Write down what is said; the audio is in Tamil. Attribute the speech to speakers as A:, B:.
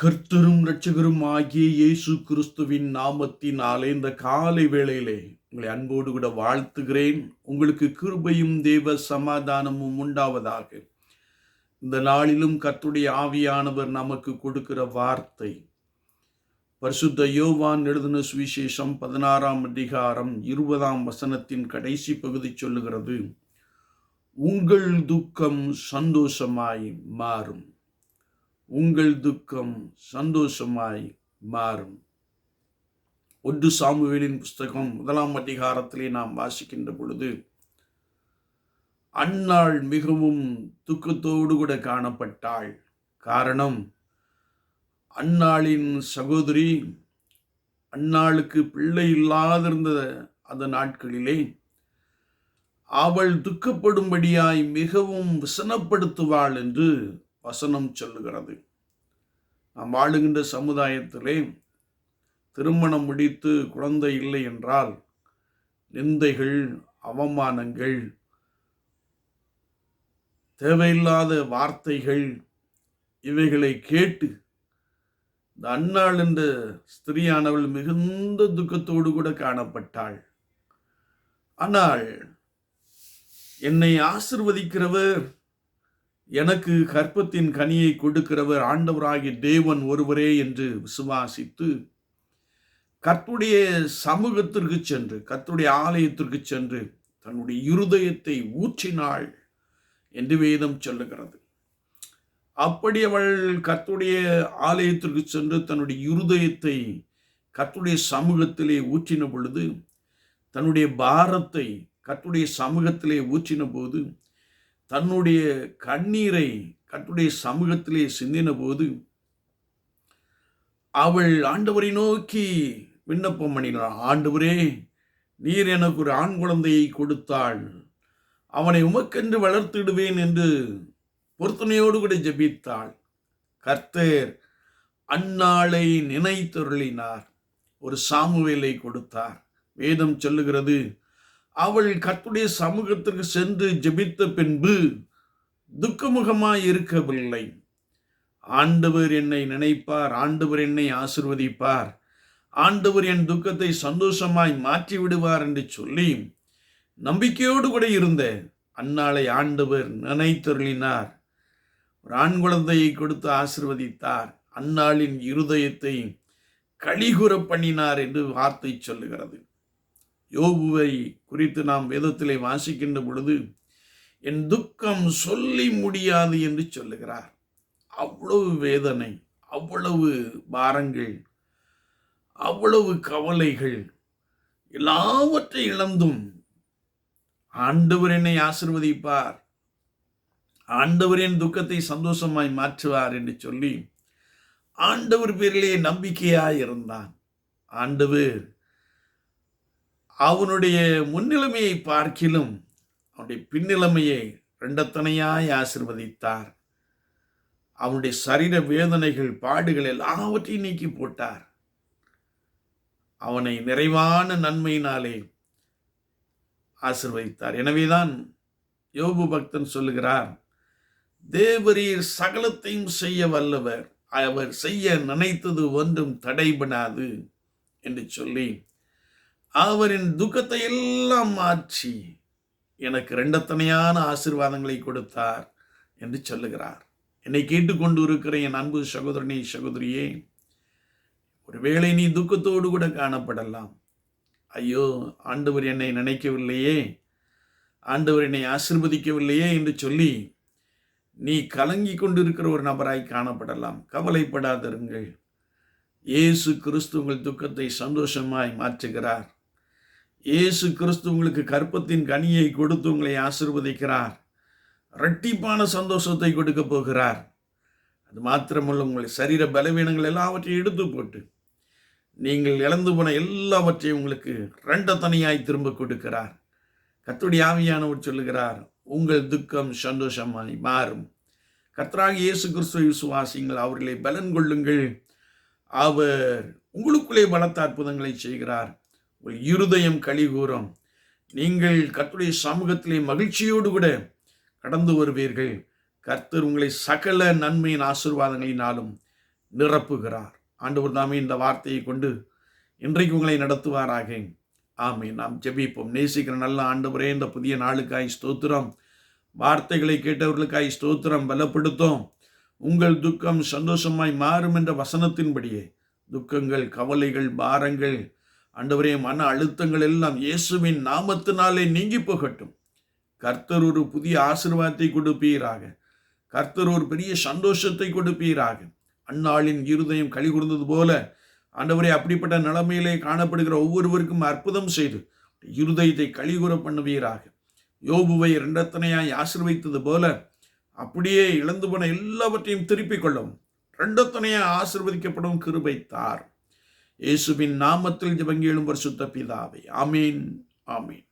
A: கர்த்தரும் இரட்சகரும் ஆகிய இயேசு கிறிஸ்துவின் நாமத்தினாலே இந்த காலை வேளையிலே உங்களை அன்போடு கூட வாழ்த்துகிறேன். உங்களுக்கு கிருபையும் தேவ சமாதானமும் உண்டாவதாக. இந்த நாளிலும் கர்த்துடைய ஆவியானவர் நமக்கு கொடுக்கிற வார்த்தை. பரிசுத்த யோவான் எழுதின சுவிசேஷம் பதினாறாம் அதிகாரம் இருபதாம் வசனத்தின் கடைசி பகுதி சொல்லுகிறது உங்கள் துக்கம் சந்தோஷமாய் மாறும். உங்கள் துக்கம் சந்தோஷமாய் மாறும். ஒன்று சாமுவேலின் புஸ்தகம் முதலாம் அதிகாரத்திலே நாம் வாசிக்கின்ற பொழுது அன்னாள் மிகவும் துக்கத்தோடு கூட காணப்பட்டாள். காரணம் அன்னாளின் சகோதரி அன்னாளுக்கு பிள்ளை இல்லாதிருந்த அந்த நாட்களிலே அவள் துக்கப்படும்படியாய் மிகவும் விசனப்படுத்துவாள் என்று வசனம் சொல்லுகிறது. நாம் வாழுகின்ற சமுதாயத்திலே திருமணம் முடித்து குழந்தை இல்லை என்றால் நிந்தைகள் அவமானங்கள் தேவையில்லாத வார்த்தைகள் இவைகளை கேட்டு இந்த அன்னாள் என்ற ஸ்திரியானவள் மிகுந்த துக்கத்தோடு கூட காணப்பட்டாள். ஆனால் என்னை ஆசிர்வதிக்கிறவர் எனக்கு கற்பத்தின் கனியை கொடுக்கிறவர் ஆண்டவராகிய தேவன் ஒருவரே என்று விசுவாசித்து கர்த்துடைய சமூகத்திற்கு சென்று கர்த்துடைய ஆலயத்திற்கு சென்று தன்னுடைய இருதயத்தை ஊற்றினாள் என்று வேதம் சொல்லுகிறது. அப்படி அவள் கர்த்துடைய ஆலயத்திற்கு சென்று தன்னுடைய இருதயத்தை கர்த்துடைய சமூகத்திலே ஊற்றின பொழுது தன்னுடைய பாரத்தை கர்த்துடைய சமூகத்திலே ஊற்றின போது தன்னுடைய கண்ணீரை கட்டுடைய சமூகத்திலே சிந்தின போது அவள் ஆண்டவரை நோக்கி விண்ணப்பம் பண்ணினாள். ஆண்டவரே நீர் எனக்கு ஒரு ஆண் குழந்தையை கொடுத்தாள். அவனை உமக்கென்று வளர்த்திடுவேன் என்று பொருத்தனையோடு கூட ஜெபித்தாள். கர்த்தர் அந்நாளை நினைத்தருளினார். ஒரு சாமுவேலை கொடுத்தார். வேதம் சொல்லுகிறது அவள் கர்த்துடைய சமூகத்திற்கு சென்று ஜெபித்த பின்பு துக்கமுகமாய் இருக்கவில்லை. ஆண்டவர் என்னை நினைப்பார் ஆண்டவர் என்னை ஆசிர்வதிப்பார் ஆண்டவர் என் துக்கத்தை சந்தோஷமாய் மாற்றி விடுவார் என்று சொல்லி நம்பிக்கையோடு கூட இருந்த அன்னாளை ஆண்டவர் நினைத்தருளினார். ஒரு ஆண் குழந்தையை கொடுத்து ஆசிர்வதித்தார். அன்னாளின் இருதயத்தை கழிகுற பண்ணினார் என்று வார்த்தை சொல்லுகிறது. யோபுவை குறித்து நாம் வேதத்திலே வாசிக்கின்ற பொழுது என் துக்கம் சொல்லி முடியாது என்று சொல்லுகிறார். அவ்வளவு வேதனை அவ்வளவு பாரங்கள் அவ்வளவு கவலைகள் எல்லாவற்றை இழந்தும் ஆண்டவர் என்னை ஆசிர்வதிப்பார். ஆண்டவர் என் துக்கத்தை சந்தோஷமாய் மாற்றுவார் என்று சொல்லி ஆண்டவர் பேரிலே நம்பிக்கையாய் இருந்தான். ஆண்டவர் அவனுடைய முன்னிலைமையை பார்க்கிலும் அவனுடைய பின்னிலைமையை ரெண்டத்தனையாய் ஆசிர்வதித்தார். அவனுடைய சரீர வேதனைகள் பாடுகள் எல்லாவற்றையும் நீக்கி போட்டார். அவனை நிறைவான நன்மையினாலே ஆசிர்வதித்தார். எனவேதான் யோபு பக்தன் சொல்லுகிறார் தேவரீர் சகலத்தையும் செய்ய வல்லவர். அவர் செய்ய நினைத்தது ஒன்றும் தடைபடாது என்று சொல்லி அவரின் துக்கத்தை எல்லாம் மாற்றி எனக்கு ரெண்டத்தனையான ஆசிர்வாதங்களை கொடுத்தார் என்று சொல்லுகிறார். என்னை கேட்டுக்கொண்டு இருக்கிற என் அன்பு சகோதரனே சகோதரியே ஒருவேளை நீ துக்கத்தோடு கூட காணப்படலாம். ஐயோ ஆண்டவர் என்னை நினைக்கவில்லையே ஆண்டவர் என்னை ஆசிர்வதிக்கவில்லையே என்று சொல்லி நீ கலங்கி கொண்டிருக்கிற ஒரு நபராய் காணப்படலாம். கவலைப்படாதிருங்கள். இயேசு கிறிஸ்து உங்கள் துக்கத்தை சந்தோஷமாய் மாற்றுகிறார். இயேசு கிறிஸ்து உங்களுக்கு கற்பத்தின் கனியை கொடுத்து உங்களை ஆசிர்வதிக்கிறார். இரட்டிப்பான சந்தோஷத்தை கொடுக்க போகிறார். அது மாத்திரமல்ல உங்கள் சரீர பலவீனங்கள் எல்லாவற்றையும் எடுத்து போட்டு நீங்கள் இழந்து போன எல்லாவற்றையும் உங்களுக்கு ரெண்ட தனியாய் திரும்ப கொடுக்கிறார். கத்துடைய ஆவியானவர் சொல்லுகிறார் உங்கள் துக்கம் சந்தோஷமாய் மாறும். கர்த்தராக இயேசு கிறிஸ்துவை விசுவாசிங்கள் அவர்களை பலன் கொள்ளுங்கள். அவர் உங்களுக்குள்ளே பலத்த அற்புதங்களை செய்கிறார். உங்கள் இருதயம் கழிகூறும் நீங்கள் கர்த்தருடைய சமூகத்திலே மகிழ்ச்சியோடு கூட கடந்து வருவீர்கள். கர்த்தர் உங்களை சகல நன்மையின் ஆசீர்வாதங்களினாலும் நிரப்புகிறார். ஆண்டவர் தாமே இந்த வார்த்தையை கொண்டு இன்றைக்கு உங்களை நடத்துவாராக. ஆமே நாம் ஜெபிப்போம். நேசிக்கிற நல்ல ஆண்டவரே இந்த புதிய நாளுக்காய் ஸ்தோத்திரம். வார்த்தைகளை கேட்டவர்களுக்காய் ஸ்தோத்திரம். பலப்படுத்தும். உங்கள் துக்கம் சந்தோஷமாய் மாறும் என்ற வசனத்தின்படியே துக்கங்கள் கவலைகள் பாரங்கள் ஆண்டவரே மன அழுத்தங்கள் எல்லாம் இயேசுவின் நாமத்தினாலே நீங்கி போகட்டும். கர்த்தர் ஒரு புதிய ஆசிர்வாதத்தை கொடுப்பீராக. கர்த்தர் ஒரு பெரிய சந்தோஷத்தை கொடுப்பீராக. அந்நாளின் இருதயம் களி கொடுந்தது போல ஆண்டவரே அப்படிப்பட்ட நிலைமையிலே காணப்படுகிற ஒவ்வொருவருக்கும் அற்புதம் செய்து இருதயத்தை கழிகுற பண்ணுவீராக. யோபுவை இரண்டத்தனையாய் ஆசிர்வைத்தது போல அப்படியே இழந்து போன எல்லாவற்றையும் திருப்பிக் கொள்ளவும் இரண்டத்தனையாய் ஆசிர்வதிக்கப்படும் கிருபை தார் இயேசுவின் நாமத்தில் ஜபங்கேளும் பரிசுத்த பிதாவை. ஆமீன் ஆமீன்.